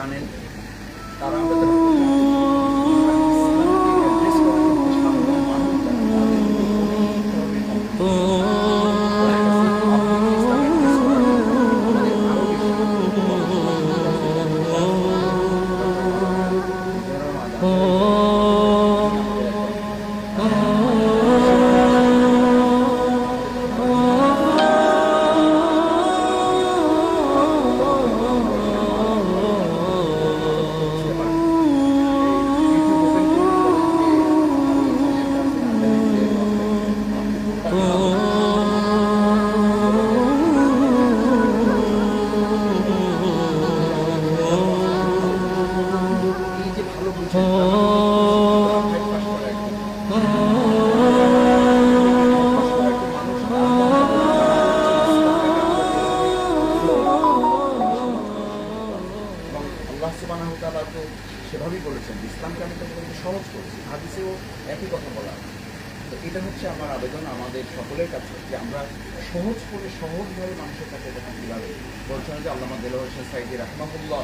যারা জানেন তারা সুবহানাহু তো সেভাবেই বলেছেন ইসলামকে আমি তোমাদেরকে সহজ করেছি। হাদিসেও একই কথা বলা তো এটা হচ্ছে আমার আবেদন আমাদের সকলের কাছে যে আমরা সহজ করে, সহজভাবে মানুষের কাছে এটা কীভাবে বলছেন যে আল্লাহ দেলোয়ার হোসেন সাইদি রাহমাহুল্লাহ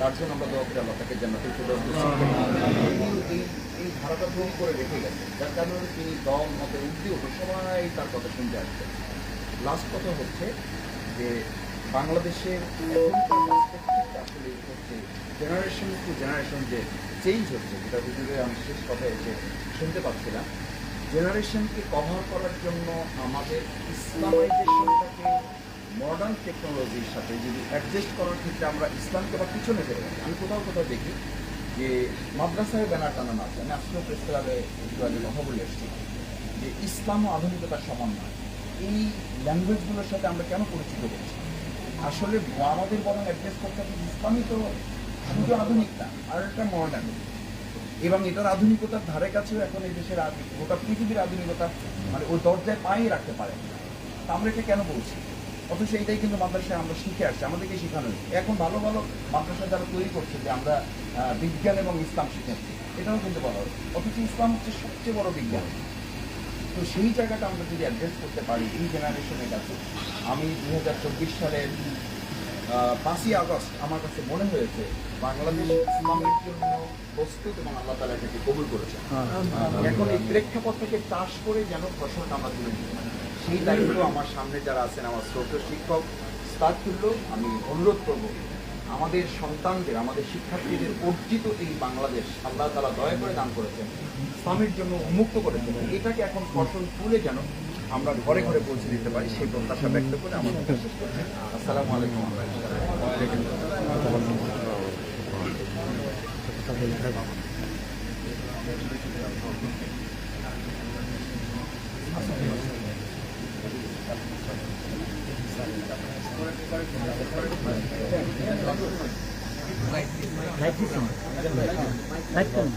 তার জন্য আমরা দোয়া করি আল্লাহ তাকে জান্নাতুল এই ধারাটা ধরে করে রেখে গেছেন যার কারণে তিনি দল মতের উদ্যোগ সবাই তার কথা শুনতে আসছেন লাস্ট কথা হচ্ছে যে বাংলাদেশের আসলে জেনারেশন টু জেনারেশন যে চেঞ্জ হচ্ছে, যেটা হুজুরে আমি শেষ কথা এসে শুনতে পাচ্ছিলাম জেনারেশনকে কভার করার জন্য আমাদের ইসলামাইজেশনটাকে মডার্ন টেকনোলজির সাথে যদি অ্যাডজাস্ট করার ক্ষেত্রে আমরা ইসলামকে আবার পিছনে ফেলে আমি কোথাও কোথাও দেখি যে মাদ্রাসায় ব্যানার টানানো আছে, আমি আসলে প্রেস ক্লাবে একটু আগে কথা বলে এসেছি যে ইসলাম ও আধুনিকতার সমান নয়। এই ল্যাঙ্গুয়েজগুলোর সাথে আমরা কেন পরিচিত করছি আসলে আমাদের বরং অ্যাডজাস্ট করতে হবে ইসলামই তো শুধু আধুনিক না, আর একটা মডার্ন এবং এটার আধুনিকতার ধারে কাছেও এখন এই দেশের গোটা পৃথিবীর আধুনিকতা মানে ওই দরজায় পায়ে রাখতে পারে। তা আমরা এটা কেন বলছি? অথচ এইটাই কিন্তু মাদ্রাসায় আমরা শিখে আসছি, আমাদেরকে শেখানো হয়েছে। এখন ভালো ভালো মাদ্রাসা যারা তৈরি করছে, যে আমরা বিজ্ঞান এবং ইসলাম শিখাচ্ছি, এটাও কিন্তু বলা হয় অথচ ইসলাম হচ্ছে সবচেয়ে বড় বিজ্ঞান। তো সেই জায়গাটা আমরা যদি অ্যাড্রেস করতে পারি, এই জেনারেশনের কাছে, আমি দু হাজার চব্বিশ সালের পাঁচই আগস্ট আমার কাছে মনে হয়েছে বাংলাদেশ ইসলামের জন্য প্রস্তুত এবং আল্লাহ তালা এটাকে কবুল করেছেন। এখন এই প্রেক্ষাপটটাকে চাষ করে যেন ফসলটা আমরা তুলে দিতে সেই দায়িত্ব আমার সামনে যারা আছেন আমার শ্রদ্ধ শিক্ষক আমি অনুরোধ করব আমাদের সন্তানদের আমাদের শিক্ষার্থীদের অর্জিত এই বাংলাদেশ আল্লাহ তালা দয়া করে দান করেছেন ইসলামের জন্য উন্মুক্ত করেছেন। এটাকে এখন ফসল তুলে যেন আমরা ঘরে ঘরে পৌঁছে দিতে পারি, সেই প্রত্যাশা ব্যক্ত করে করছি। আসসালামু আলাইকুম। লাইট করুন